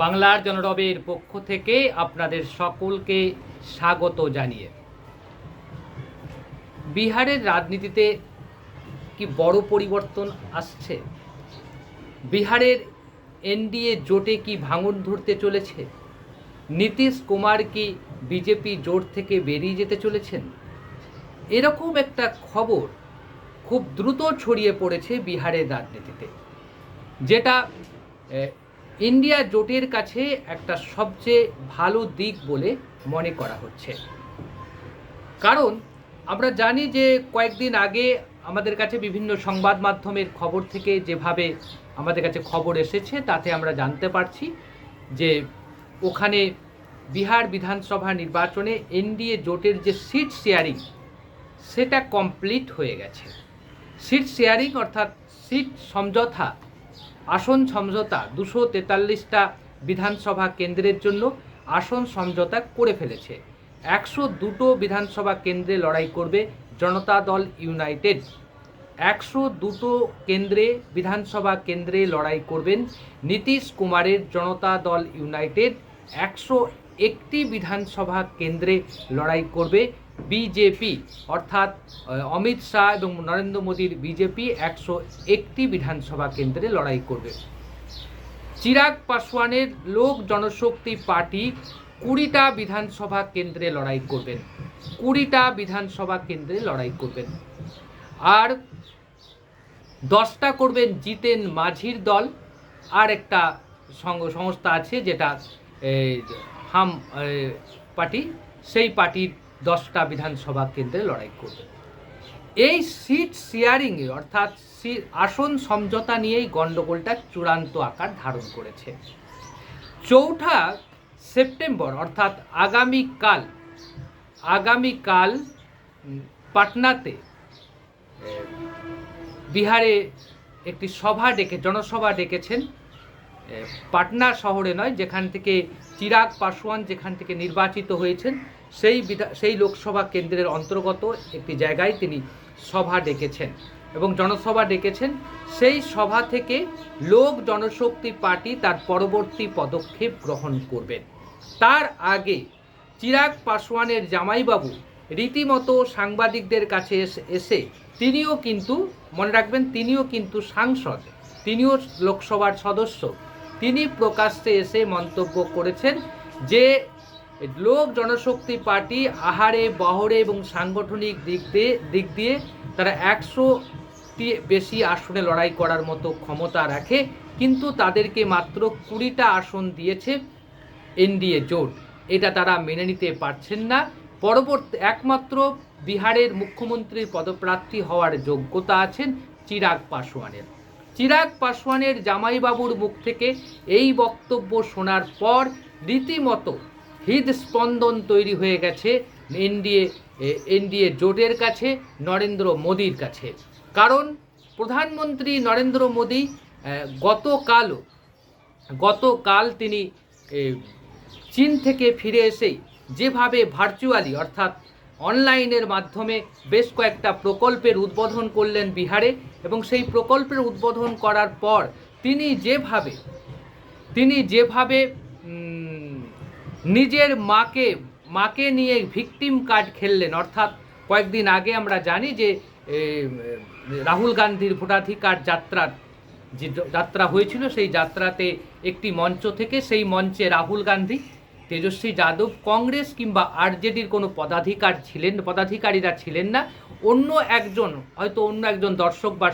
বাংলার জনরবের পক্ষ থেকে আপনাদের সকলকে স্বাগত জানিয়ে। বিহারের রাজনীতিতে কি বড় পরিবর্তন আসছে? বিহারের এনডিএ জোটে কি ভাঙন ধরতে চলেছে? নীতিশ কুমার কি বিজেপি জোট থেকে বেরিয়ে যেতে চলেছেন? এরকম একটা খবর খুব দ্রুত ছড়িয়ে পড়েছে বিহারের রাজনীতিতে, যেটা ইন্ডিয়া জোটের কাছে একটা সবচেয়ে ভালো দিক বলে মনে করা হচ্ছে। কারণ, আমরা জানি যে কয়েকদিন আগে আমাদের কাছে বিভিন্ন সংবাদ মাধ্যমের খবর থেকে যেভাবে আমাদের কাছে খবর এসেছে, তাতে আমরা জানতে পারছি যে ওখানে বিহার বিধানসভা নির্বাচনে এনডিএ জোটের যে সিট শেয়ারিং, সেটা কমপ্লিট হয়ে গেছে। সিট শেয়ারিং অর্থাৎ সিট সমঝোতা আসন সমঝোতা দুশো তেতাল্লিশটা বিধানসভা কেন্দ্রের জন্য আসন সমঝোতা করে ফেলেছে। একশো দুটো বিধানসভা কেন্দ্রে লড়াই করবে জনতা দল ইউনাইটেড। একশো দুটো কেন্দ্রে বিধানসভা কেন্দ্রে লড়াই করবেন নীতিশ কুমারের জনতা দল ইউনাইটেড। একশো একটি বিধানসভা কেন্দ্রে লড়াই করবে বিজেপি, অর্থাৎ অমিত শাহ এবং নরেন্দ্র মোদীর বিজেপি একশো একটি বিধানসভা কেন্দ্রে লড়াই করবে। চিরাগ পাসওয়ানের লোক জনশক্তি পার্টি কুড়িটা বিধানসভা কেন্দ্রে লড়াই করবেন। কুড়িটা বিধানসভা কেন্দ্রে লড়াই করবেন। আর দশটা করবেন জিতেন মাঝির দল। আর একটা সংস্থা আছে যেটা হাম পার্টি, সেই পার্টির দশটা বিধানসভা কেন্দ্রে লড়াই করবে। এই সিট শেয়ারিংয়ে অর্থাৎ আসন সমঝোতা নিয়েই গণ্ডগোলটা চূড়ান্ত আকার ধারণ করেছে। চৌঠা সেপ্টেম্বর, অর্থাৎ আগামীকাল আগামীকাল পাটনাতে বিহারে একটি সভা ডেকে, জনসভা ডেকেছেন পাটনা শহরে নয়, যেখান থেকে চিরাগ পাসওয়ান যেখান থেকে নির্বাচিত হয়েছেন, সেই বিধা, সেই লোকসভা কেন্দ্রের অন্তর্গত একটি জায়গায় তিনি সভা ডেকেছেন এবং জনসভা ডেকেছেন। সেই সভা থেকে লোক জনশক্তি পার্টি তার পরবর্তী পদক্ষেপ গ্রহণ করবেন তার আগে চিরাগ পাসওয়ানের জামাইবাবু রীতিমতো সাংবাদিকদের কাছে এসে- এসে তিনিও কিন্তু, মনে রাখবেন, তিনিও কিন্তু সাংসদ, তিনিও লোকসভার সদস্য তিনি প্রকাশ্যে এসে মন্তব্য করেছেন যে লোক জনশক্তি পার্টি আহারে, বহরে এবং সাংগঠনিক দিক দিয়ে দিক দিয়ে তারা একশোটি বেশি আসনে লড়াই করার মতো ক্ষমতা রাখে, কিন্তু তাদেরকে মাত্র কুড়িটা আসন দিয়েছে এনডিএ জোট। এটা তারা মেনে নিতে পারছেন না। পরবর্তী, একমাত্র বিহারের মুখ্যমন্ত্রীর পদপ্রার্থী হওয়ার যোগ্যতা আছেন চিরাগ পাসওয়ানের চিরাগ পাসওয়ানের জামাইবাবুর মুখ থেকে এই বক্তব্য শোনার পর রীতিমতো হৃদস্পন্দন তৈরি হয়ে গেছে এনডিএ এনডিএ জোটের কাছে, নরেন্দ্র মোদীর কাছে। কারণ প্রধানমন্ত্রী নরেন্দ্র মোদী গতকালও, গতকাল তিনি চীন থেকে ফিরে এসেই যেভাবে ভার্চুয়ালি অর্থাৎ অনলাইনের মাধ্যমে বেশ কয়েকটা প্রকল্পের উদ্বোধন করলেন বিহারে এবং সেই প্রকল্পের উদ্বোধন করার পর তিনি যেভাবে তিনি যেভাবে নিজের মাকে মাকে নিয়ে ভিকটিম কার্ড খেললেন। অর্থাৎ কয়েকদিন আগে আমরা জানি যে রাহুল গান্ধীর ভোটাধিকার যাত্রার যে যাত্রা হয়েছিল, সেই যাত্রাতে একটি মঞ্চ থেকে সেই মঞ্চে রাহুল গান্ধী তেজস্বী যাদব কংগ্রেস কিংবা আরজেডির কোনো পদাধিকার ছিলেন, পদাধিকারীরা ছিলেন না। অন্য একজন, হয়তো অন্য একজন দর্শক বা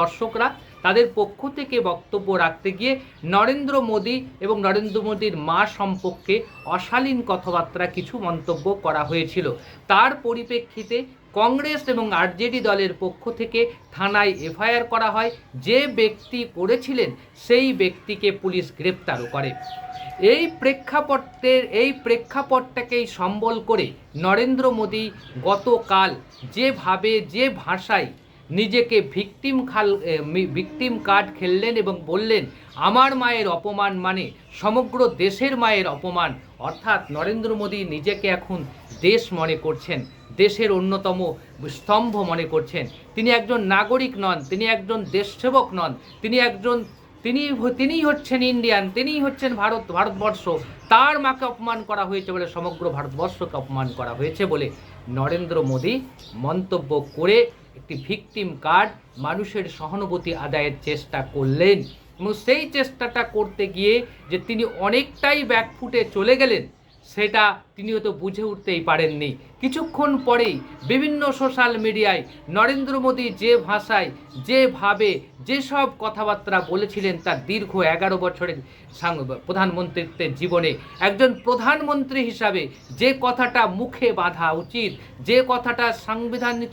দর্শকরা তাদের পক্ষ থেকে বক্তব্য রাখতে গিয়ে নরেন্দ্র মোদী এবং নরেন্দ্র মোদীর মা সম্পর্কে অশালীন কথাবার্তা কিছু মন্তব্য করা হয়েছিল। তার পরিপ্রেক্ষিতে কংগ্রেস এবং আরজেডি দলের পক্ষ থেকে থানায় এফআইআর করা হয়। যে ব্যক্তি করেছিলেন, সেই ব্যক্তিকে পুলিশ গ্রেপ্তারও করে। এই প্রেক্ষাপটের, এই প্রেক্ষাপটটাকেই সম্বল করে নরেন্দ্র মোদী গতকাল যেভাবে, যে ভাষায় নিজেকে ভিকটিম খাল ভিকটিম কার্ড খেললেন এবং বললেন, আমার মায়ের অপমান মানে সমগ্র দেশের মায়ের অপমান। অর্থাৎ নরেন্দ্র মোদী নিজেকে এখন দেশ মনে করছেন, দেশের অন্যতম স্তম্ভ মনে করছেন। তিনি একজন নাগরিক নন, তিনি একজন দেশসেবক নন, তিনি একজন, তিনি তিনিই হচ্ছেন ইন্ডিয়ান তিনিই হচ্ছেন ভারত, ভারতবর্ষ। তার মাকে অপমান করা হয়েছে বলে সমগ্র ভারতবর্ষকে অপমান করা হয়েছে বলে নরেন্দ্র মোদী মন্তব্য করে একটি ভিকটিম কার্ড মানুষের সহানুভূতি আদায়ের চেষ্টা করলেন এবং সেই চেষ্টাটা করতে গিয়ে যে তিনি অনেকটাই ব্যাকফুটে চলে গেলেন, সেটা তিনিও তো বুঝে উঠতেই পারেননি। কিছুক্ষণ পরেই বিভিন্ন সোশ্যাল মিডিয়ায় নরেন্দ্র মোদী যে ভাষায় যেভাবে যেসব কথাবার্তা বলেছিলেন তার দীর্ঘ এগারো বছরের প্রধানমন্ত্রীত্বের জীবনে। একজন প্রধানমন্ত্রী হিসাবে যে কথাটা মুখে বাঁধা উচিত, যে কথাটা সাংবিধানিক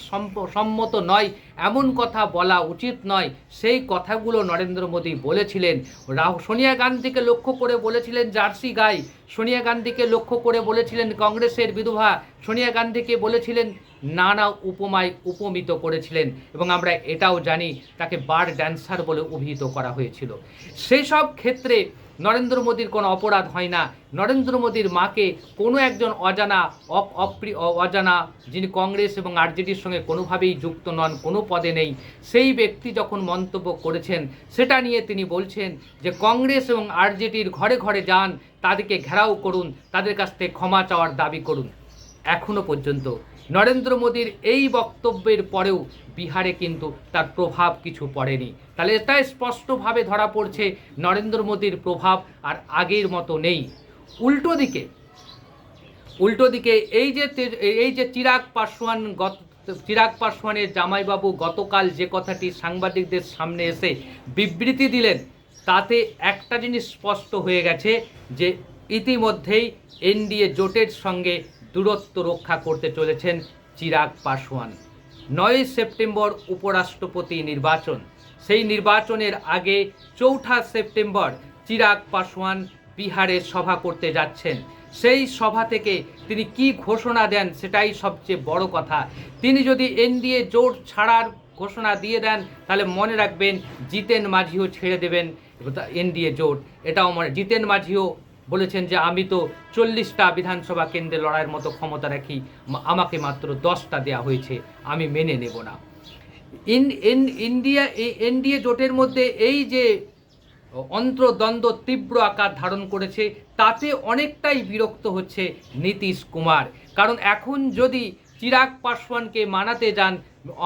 সম্মত নয়, এমন কথা বলা উচিত নয়, সেই কথাগুলো নরেন্দ্র মোদী বলেছিলেন। রাহ, সোনিয়া গান্ধীকে লক্ষ্য করে বলেছিলেন জার্সি গাই, সোনিয়া গান্ধীকে লক্ষ্য করে বলেছিলেন কংগ্রেসের বিধবা সোনিয়া গান্ধীকে বলেছিলেন, নানা উপমায় উপমিত করেছিলেন। এবং আমরা এটাও জানি তাকে বার ড্যান্সার বলে অভিহিত করা হয়েছিল। সেসব ক্ষেত্রে নরেন্দ্র মোদীর কোনো অপরাধ হয় না। নরেন্দ্র মোদীর মাকে কোনো একজন অজানা অপ- অপ্রি অজানা যিনি কংগ্রেস এবং আরজেডির সঙ্গে কোনোভাবেই যুক্ত নন, কোনো পদে নেই, সেই ব্যক্তি যখন মন্তব্য করেছেন, সেটা নিয়ে তিনি বলছেন যে কংগ্রেস এবং আরজেডির ঘরে ঘরে যান, তাদেরকে ঘেরাও করুন, তাদের কাছ থেকে ক্ষমা চাওয়ার দাবি করুন। এখনও পর্যন্ত নরেন্দ্র মোদীর এই বক্তব্যের পরেও বিহারে কিন্তু তার প্রভাব কিছু পড়েনি। তাহলে এটাই স্পষ্টভাবে ধরা পড়ছে নরেন্দ্র মোদীর প্রভাব আর আগের মতো নেই। উল্টো দিকে উল্টো দিকে এই যে এই যে চিরাগ পাসওয়ান গত চিরাগ পাসওয়ানের জামাইবাবু গতকাল যে কথাটি সাংবাদিকদের সামনে এসে বিবৃতি দিলেন, তাতে একটা জিনিস স্পষ্ট হয়ে গেছে যে ইতিমধ্যেই এনডিএ জোটের সঙ্গে দূরত্ব রক্ষা করতে চলেছেন চিরাগ পাসওয়ান নয় সেপ্টেম্বর উপরাষ্ট্রপতি নির্বাচন। সেই নির্বাচনের আগে চৌঠা সেপ্টেম্বর চিরাগ পাসওয়ান বিহারে সভা করতে যাচ্ছেন। সেই সভা থেকে তিনি কি ঘোষণা দেন সেটাই সবচেয়ে বড় কথা। তিনি যদি এনডিএ জোট ছাড়ার ঘোষণা দিয়ে দেন, তাহলে মনে রাখবেন জিতেন মাঝিও ছেড়ে দেবেন এনডিএ জোট। এটাও মনে, জিতেন মাঝিও বলেছেন যে আমি তো চল্লিশটা বিধানসভা কেন্দ্রে লড়াইয়ের মতো ক্ষমতা রাখি আমাকে মাত্র দশটা দেয়া হয়েছে, আমি মেনে নেব না। ইন ইন, ইন্ডিয়া এনডিএ জোটের মধ্যে এই যে অন্তর্দ্বন্দ্ব তীব্র আকার ধারণ করেছে, তাতে অনেকটাই বিরক্ত হচ্ছে নীতিশ কুমার। কারণ এখন যদি চিরাগ পাসওয়ানকে মানাতে যান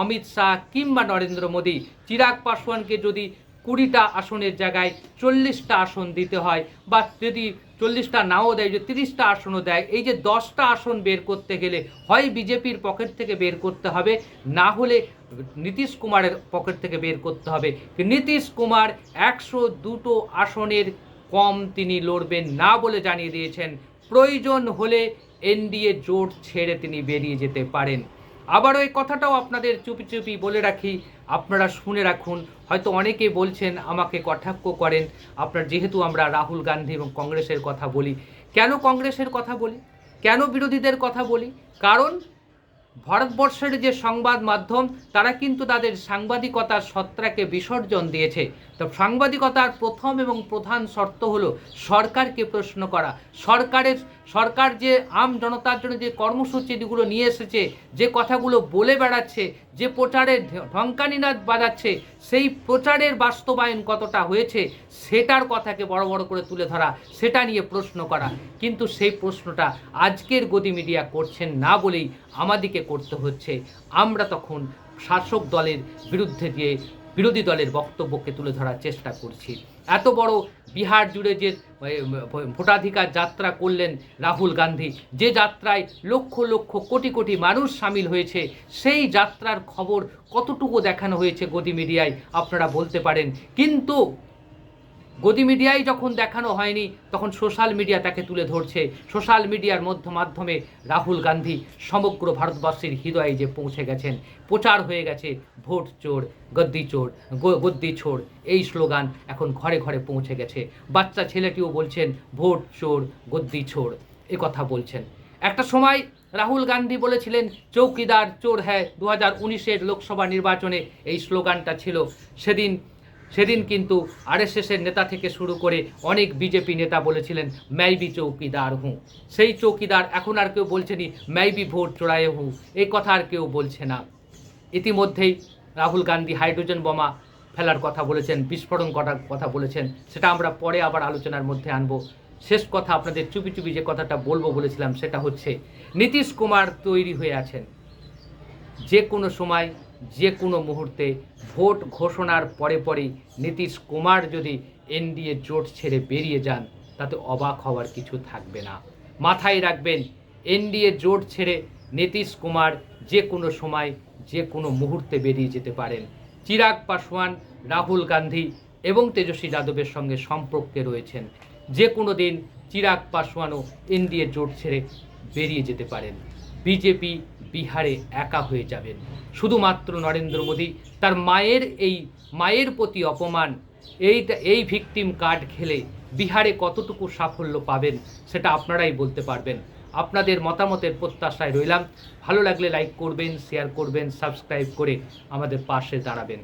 অমিত শাহ কিংবা নরেন্দ্র মোদী, চিরাগ পাসওয়ানকে যদি কুড়িটা আসনের জায়গায় চল্লিশটা আসন দিতে হয় বা যদি চল্লিশটা নাও দেয়, যে তিরিশটা আসনও দেয়। এই যে দশটা আসন বের করতে গেলে হয় বিজেপির পকেট থেকে বের করতে হবে, না হলে নীতিশ কুমারের পকেট থেকে বের করতে হবে। নীতিশ কুমার একশো দুটো আসনের কম তিনি লড়বেন না বলে জানিয়ে দিয়েছেন। প্রয়োজন হলে এনডিএ জোট ছেড়ে তিনি বেরিয়ে যেতে পারেন। আবারও এই কথাটাও আপনাদের চুপি চুপি বলে রাখি, আপনারা শুনে রাখুন। হয়তো অনেকে বলছেন, আমাকে কটাক্ষ করেন। আপনার যেহেতু আমরা রাহুল গান্ধী এবং কংগ্রেসের কথা বলি, কেন কংগ্রেসের কথা বলি? কেন বিরোধীদের কথা বলি? কারণ ভারতবর্ষের যে সংবাদ মাধ্যম, তারা কিন্তু তাদের সাংবাদিকতার সত্তাকে বিসর্জন দিয়েছে। তো সাংবাদিকতার প্রথম এবং প্রধান শর্ত হলো সরকারকে প্রশ্ন করা। সরকারের, সরকার যে আম জনতার জন্য যে কর্মসূচিগুলো নিয়ে এসেছে, যে কথাগুলো বলে বেড়াচ্ছে, যে প্রচারের ঢঙ্কানিনাদ বাজাচ্ছে, সেই প্রচারের বাস্তবায়ন কতটা হয়েছে, সেটার কথাকে বড় বড় করে তুলে ধরা, সেটা নিয়ে প্রশ্ন করা। কিন্তু সেই প্রশ্নটা আজকের গদি মিডিয়া করছেন না বলেই আমাদিকে করতে হচ্ছে। আমরা তখন শাসক দলের বিরুদ্ধে দিয়ে বিরোধী দলের বক্তব্যকে তুলে ধরার চেষ্টা করছি। এত বড় বিহার জুড়ে যে ভোটাধিকার যাত্রা করলেন রাহুল গান্ধী, যে যাত্রায় লক্ষ লক্ষ কোটি কোটি মানুষ সামিল হয়েছে, সেই যাত্রার খবর কতটুকু দেখানো হয়েছে গদি মিডিয়ায়, আপনারা বলতে পারেন। কিন্তু গদি মিডিয়ায় যখন দেখানো হয়নি, তখন সোশ্যাল মিডিয়া তাকে তুলে ধরছে। সোশ্যাল মিডিয়ার মধ্য মাধ্যমে রাহুল গান্ধী সমগ্র ভারতবর্ষের হৃদয়ে যে পৌঁছে গেছেন, প্রচার হয়ে গেছে, ভোট চোর, গদ্দি চোর গদ্দি ছোড় এই স্লোগান এখন ঘরে ঘরে পৌঁছে গেছে। বাচ্চা ছেলেটিও বলছেন, ভোট চোর, গদ্দি ছোড় এ কথা বলছেন। একটা সময় রাহুল গান্ধী বলেছিলেন, চৌকিদার চোর হ্যায়, দু হাজার উনিশের লোকসভা নির্বাচনে এই স্লোগানটা ছিল। সেদিন সেদিন কিন্তু আরএসএসের নেতা থেকে শুরু করে অনেক বিজেপি নেতা বলেছিলেন, ম্যাইবি চৌকিদার হুঁ। সেই চৌকিদার এখন আর কেউ বলছেনি ম্যাইবি ভোট চোরায়ে হুঁ। এই কথা আর কেউ বলছে না। ইতিমধ্যেই রাহুল গান্ধী হাইড্রোজেন বোমা ফেলার কথা বলেছেন, বিস্ফোরণ করার কথা বলেছেন, সেটা আমরা পরে আবার আলোচনার মধ্যে আনব। শেষ কথা আপনাদের চুপি চুপি যে কথাটা বলব বলেছিলাম, সেটা হচ্ছে, নীতিশ কুমার তৈরি হয়ে আছেন। যে কোনো সময় যে কোনো মুহূর্তে ভোট ঘোষণার পরে পরেই নীতিশ কুমার যদি এনডিএ জোট ছেড়ে বেরিয়ে যান, তাতে অবাক হওয়ার কিছু থাকবে না। মাথায় রাখবেন, এনডিএ জোট ছেড়ে নীতিশ কুমার যে কোনো সময়, যে কোনো মুহূর্তে বেরিয়ে যেতে পারেন। চিরাগ পাসওয়ান রাহুল গান্ধী এবং তেজস্বী যাদবের সঙ্গে সম্পর্কে রয়েছেন। যে কোনো দিন চিরাগ পাসওয়ানও এনডিএ জোট ছেড়ে বেরিয়ে যেতে পারেন। বিজেপি বিহারে একা হয়ে যাবেন। শুধুমাত্র নরেন্দ্র মোদী, তার মায়ের এই মায়ের প্রতি অপমান, এইটা, এই ভিকটিম কার্ড খেলে বিহারে কতটুকু সাফল্য পাবেন সেটা আপনারাই বলতে পারবেন। আপনাদের মতামতের প্রত্যাশায় রইলাম। ভালো লাগলে লাইক করবেন শেয়ার করবেন সাবস্ক্রাইব করে আমাদের পাশে দাঁড়াবেন।